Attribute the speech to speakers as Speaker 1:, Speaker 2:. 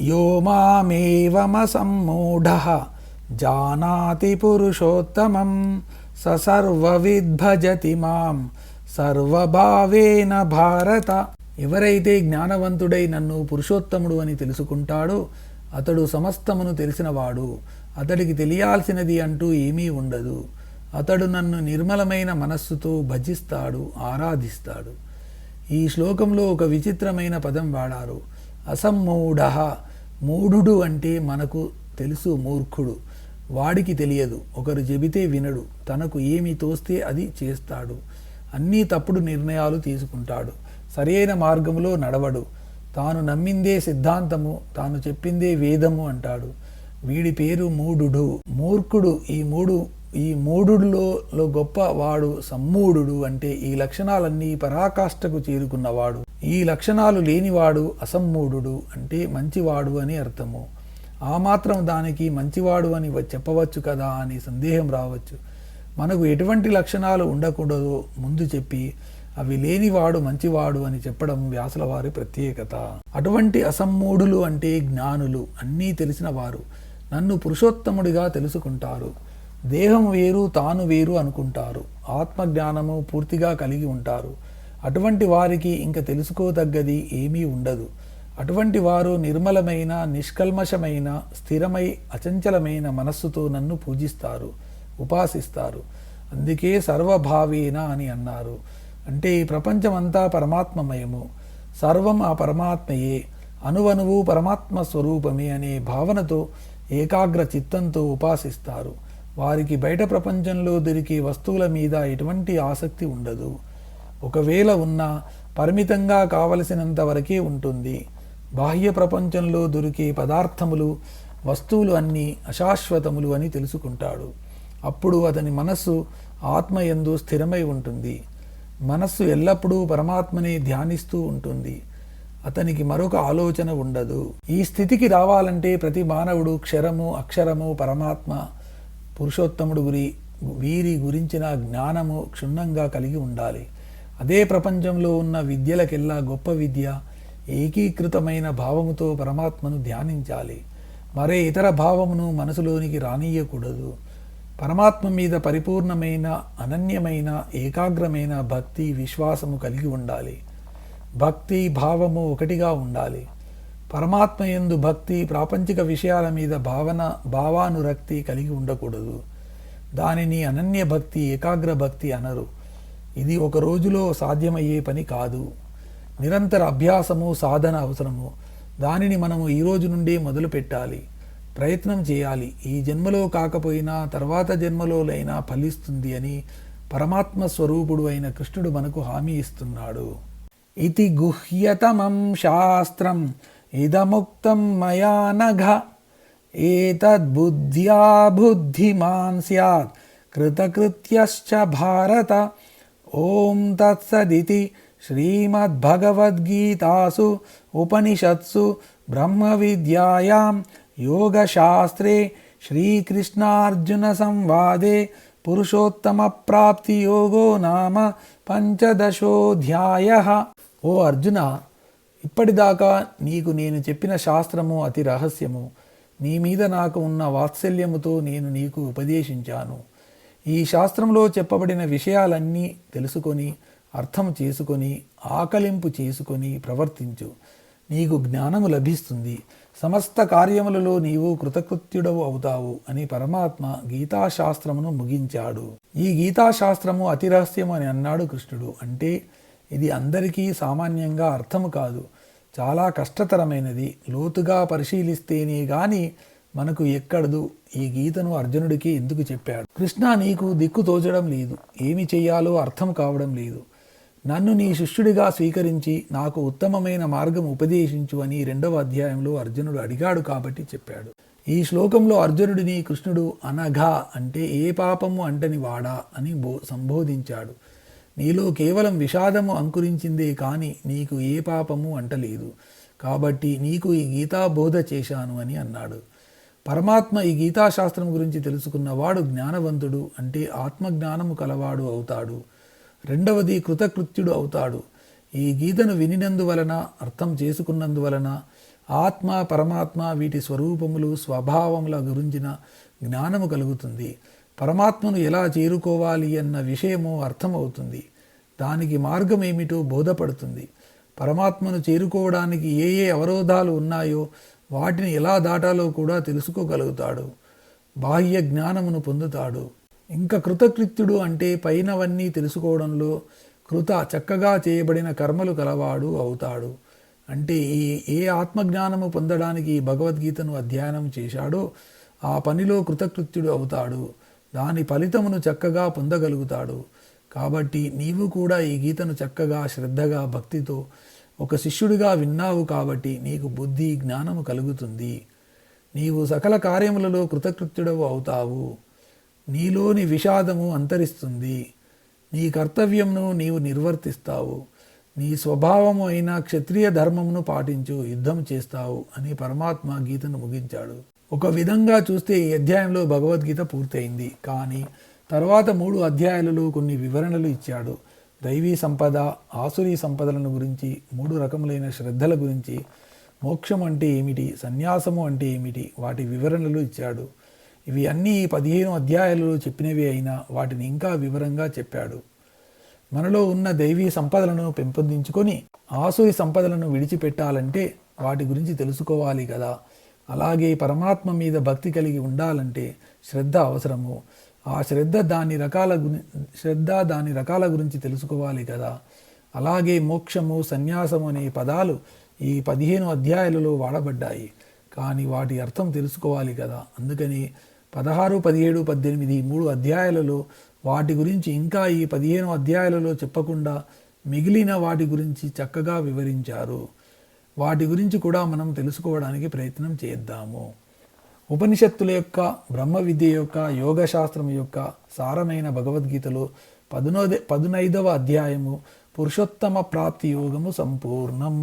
Speaker 1: యో మామేవమసమ్మూఢ జానాతి పురుషోత్తమం సర్వవిద్భజతి మాం సర్వభావేన భారత. ఎవరైతే జ్ఞానవంతుడై నన్ను పురుషోత్తముడు అని తెలుసుకుంటాడో అతడు సమస్తమును తెలిసినవాడు. అతడికి తెలియాల్సినది అంటూ ఏమీ ఉండదు. అతడు నన్ను నిర్మలమైన మనస్సుతో భజిస్తాడు ఆరాధిస్తాడు. ఈ శ్లోకంలో ఒక విచిత్రమైన పదం వాడారు. అసమ్మూఢ మూఢుడు అంటే మనకు తెలుసు మూర్ఖుడు. వాడికి తెలియదు. ఒకరు చెబితే వినడు. తనకు ఏమి తోస్తే అది చేస్తాడు. అన్నీ తప్పుడు నిర్ణయాలు తీసుకుంటాడు. సరైన మార్గంలో నడవడు. తాను నమ్మిందే సిద్ధాంతము తాను చెప్పిందే వేదము అంటాడు. వీడి పేరు మూఢుడు. మూర్ఖుడు ఈ మూడు ఈ మూఢుడులో గొప్ప వాడు సమ్మూఢుడు అంటే ఈ లక్షణాలన్నీ పరాకాష్ఠకు చేరుకున్నవాడు. ఈ లక్షణాలు లేనివాడు అసమ్మూఢుడు అంటే మంచివాడు అని అర్థము. ఆ మాత్రం దానికి మంచివాడు అని చెప్పవచ్చు కదా అని సందేహం రావచ్చు. మనకు ఎటువంటి లక్షణాలు ఉండకూడదో ముందు చెప్పి అవి లేనివాడు మంచివాడు అని చెప్పడం వ్యాసుల వారి ప్రత్యేకత. అటువంటి అసమ్మూఢులు అంటే జ్ఞానులు అన్నీ తెలిసిన వారు నన్ను పురుషోత్తముడిగా తెలుసుకుంటారు. దేహం వేరు తాను వేరు అనుకుంటారు. ఆత్మజ్ఞానము పూర్తిగా కలిగి ఉంటారు. అటువంటి వారికి ఇంక తెలుసుకోదగ్గది ఏమీ ఉండదు. అటువంటి వారు నిర్మలమైన నిష్కల్మషమైన స్థిరమై అచంచలమైన మనస్సుతో నన్ను పూజిస్తారు ఉపాసిస్తారు. అందుకే సర్వభావేన అని అన్నారు. అంటే ఈ ప్రపంచమంతా పరమాత్మమయము. సర్వం ఆ పరమాత్మయే. అనువనువు పరమాత్మ స్వరూపమే అనే భావనతో ఏకాగ్ర చిత్తంతో ఉపాసిస్తారు. వారికి బయట ప్రపంచంలో దొరికే వస్తువుల మీద ఎటువంటి ఆసక్తి ఉండదు. ఒకవేళ ఉన్నా పరిమితంగా కావలసినంత వరకే ఉంటుంది. బాహ్య ప్రపంచంలో దొరికే పదార్థములు వస్తువులు అన్నీ అశాశ్వతములు అని తెలుసుకుంటాడు. అప్పుడు అతని మనస్సు ఆత్మయందు స్థిరమై ఉంటుంది. మనస్సు ఎల్లప్పుడూ పరమాత్మని ధ్యానిస్తూ ఉంటుంది. అతనికి మరొక ఆలోచన ఉండదు. ఈ స్థితికి రావాలంటే ప్రతి మానవుడు క్షరము అక్షరము పరమాత్మ పురుషోత్తముడు గురి వీరి గురించిన జ్ఞానము క్షుణ్ణంగా కలిగి ఉండాలి. అదే ప్రపంచంలో ఉన్న విద్యలకెల్లా గొప్ప విద్య ఏకీకృతమైన భావముతో పరమాత్మను ధ్యానించాలి. మరే ఇతర భావమును మనసులోనికి రానియకూడదు పరమాత్మ మీద పరిపూర్ణమైన అనన్యమైన ఏకాగ్రమైన భక్తి విశ్వాసము కలిగి ఉండాలి. భక్తి భావము ఒకటిగా ఉండాలి. పరమాత్మ యందు భక్తి ప్రాపంచిక విషయాల మీద భావన భావానురక్తి కలిగి ఉండకూడదు. దానిని అనన్య భక్తి ఏకాగ్ర భక్తి అనరు. ఇది ఒక రోజులో సాధ్యమయ్యే పని కాదు. నిరంతర అభ్యాసము సాధన అవసరము. దానిని మనము ఈ రోజు నుండే మొదలు పెట్టాలి. ప్రయత్నం చేయాలి. ఈ జన్మలో కాకపోయినా తర్వాత జన్మలోనైనా ఫలిస్తుంది అని పరమాత్మ స్వరూపుడు అయిన కృష్ణుడు మనకు హామీ ఇస్తున్నాడు. ఇది గుహ్యతమం శాస్త్రం ఇదముక్తం మయా నఘ. ఏతద్బుద్ధ్యా బుద్ధిమాన్ సత్ కృతకృత్యశ్చ భారత. ఓం తత్సదితి శ్రీమద్భగవద్గీతాసు ఉపనిషత్సు బ్రహ్మ విద్యాయాం యోగశాస్త్రే శ్రీకృష్ణార్జున సంవాదే పురుషోత్తమ యోగో నామ పంచదశోధ్యాయ. ఓ అర్జున ఇప్పటిదాకా నీకు నేను చెప్పిన శాస్త్రము అతి రహస్యము. నీ మీద నాకు ఉన్న వాత్సల్యముతో నేను నీకు ఉపదేశించాను. ఈ శాస్త్రంలో చెప్పబడిన విషయాలన్నీ తెలుసుకొని అర్థం చేసుకొని ఆకలింపు చేసుకొని ప్రవర్తించు. నీకు జ్ఞానము లభిస్తుంది. సమస్త కార్యములలో నీవు కృతకృత్యుడవు అవుతావు అని పరమాత్మ గీతాశాస్త్రమును ముగించాడు. ఈ గీతాశాస్త్రము అతిరహస్యము అని అన్నాడు కృష్ణుడు. అంటే ఇది అందరికీ సామాన్యంగా అర్థము కాదు. చాలా కష్టతరమైనది. లోతుగా పరిశీలిస్తేనే గాని మనకు ఎక్కడదు. ఈ గీతను అర్జునుడికి ఎందుకు చెప్పాడు? కృష్ణ నీకు దిక్కు తోచడం లేదు. ఏమి చెయ్యాలో అర్థం కావడం లేదు. నన్ను నీ శిష్యుడిగా స్వీకరించి నాకు ఉత్తమమైన మార్గం ఉపదేశించు అని రెండవ అధ్యాయంలో అర్జునుడు అడిగాడు కాబట్టి చెప్పాడు. ఈ శ్లోకంలో అర్జునుడిని కృష్ణుడు అనఘా అంటే ఏ పాపము అంటని వాడా అని బో సంబోధించాడు. నీలో కేవలం విషాదము అంకురించిందే కానీ నీకు ఏ పాపము అంటలేదు. కాబట్టి నీకు ఈ గీతా బోధ చేశాను అని అన్నాడు. పరమాత్మ ఈ గీతాశాస్త్రం గురించి తెలుసుకున్నవాడు జ్ఞానవంతుడు అంటే ఆత్మజ్ఞానము కలవాడు అవుతాడు. రెండవది కృతకృత్యుడు అవుతాడు. ఈ గీతను వినినందువలన అర్థం చేసుకున్నందువలన ఆత్మ పరమాత్మ వీటి స్వరూపములు స్వభావముల గురించిన జ్ఞానము కలుగుతుంది. పరమాత్మను ఎలా చేరుకోవాలి అన్న విషయము అర్థమవుతుంది. దానికి మార్గం ఏమిటో బోధపడుతుంది. పరమాత్మను చేరుకోవడానికి ఏ ఏ అవరోధాలు ఉన్నాయో వాటిని ఎలా దాటాలో కూడా తెలుసుకోగలుగుతాడు. బాహ్య జ్ఞానమును పొందుతాడు. ఇంకా కృతకృత్యుడు అంటే పైనవన్నీ తెలుసుకోవడంలో కృత చక్కగా చేయబడిన కర్మలు కలవాడు అవుతాడు. అంటే ఈ ఏ ఆత్మజ్ఞానము పొందడానికి భగవద్గీతను అధ్యయనం చేశాడో ఆ పనిలో కృతకృత్యుడు అవుతాడు. దాని ఫలితమును చక్కగా పొందగలుగుతాడు. కాబట్టి నీవు కూడా ఈ గీతను చక్కగా శ్రద్ధగా భక్తితో ఒక శిష్యుడిగా విన్నావు కాబట్టి నీకు బుద్ధి జ్ఞానము కలుగుతుంది. నీవు సకల కార్యములలో కృతకృత్యుడవు అవుతావు. నీలోని విషాదము అంతరిస్తుంది. నీ కర్తవ్యంను నీవు నిర్వర్తిస్తావు. నీ స్వభావము అయిన క్షత్రియ ధర్మమును పాటించు యుద్ధం చేస్తావు అని పరమాత్మ గీతను ముగించాడు. ఒక విధంగా చూస్తే ఈ అధ్యాయంలో భగవద్గీత పూర్తయింది. కానీ తర్వాత మూడు అధ్యాయాలలో కొన్ని వివరణలు ఇచ్చాడు. దైవీ సంపద ఆసురీ సంపదలను గురించి మూడు రకములైన శ్రద్ధల గురించి మోక్షం అంటే ఏమిటి సన్యాసము అంటే ఏమిటి వాటి వివరణలు ఇచ్చాడు. ఇవి అన్నీ ఈ పదిహేను అధ్యాయాలలో చెప్పినవి అయినా వాటిని ఇంకా వివరంగా చెప్పాడు. మనలో ఉన్న దైవీ సంపదలను పెంపొందించుకొని ఆసురి సంపదలను విడిచిపెట్టాలంటే వాటి గురించి తెలుసుకోవాలి కదా. అలాగే పరమాత్మ మీద భక్తి కలిగి ఉండాలంటే శ్రద్ధ అవసరము. ఆ శ్రద్ధ దాని రకాల గురి శ్రద్ధ దాని రకాల గురించి తెలుసుకోవాలి కదా. అలాగే మోక్షము సన్యాసము అనే పదాలు ఈ పదిహేను అధ్యాయాలలో వాడబడ్డాయి. కానీ వాటి అర్థం తెలుసుకోవాలి కదా. అందుకని పదహారు పదిహేడు పద్దెనిమిది మూడు అధ్యాయాలలో వాటి గురించి ఇంకా ఈ పదిహేను అధ్యాయాలలో చెప్పకుండా మిగిలిన వాటి గురించి చక్కగా వివరించారు. వాటి గురించి కూడా మనం తెలుసుకోవడానికి ప్రయత్నం చేద్దాము. ఉపనిషత్తుల యొక్క బ్రహ్మ విద్య యొక్క యోగశాస్త్రం యొక్క సారమైన భగవద్గీతలో పదునోదే పదునైదవ అధ్యాయము పురుషోత్తమ ప్రాప్తి యోగము సంపూర్ణం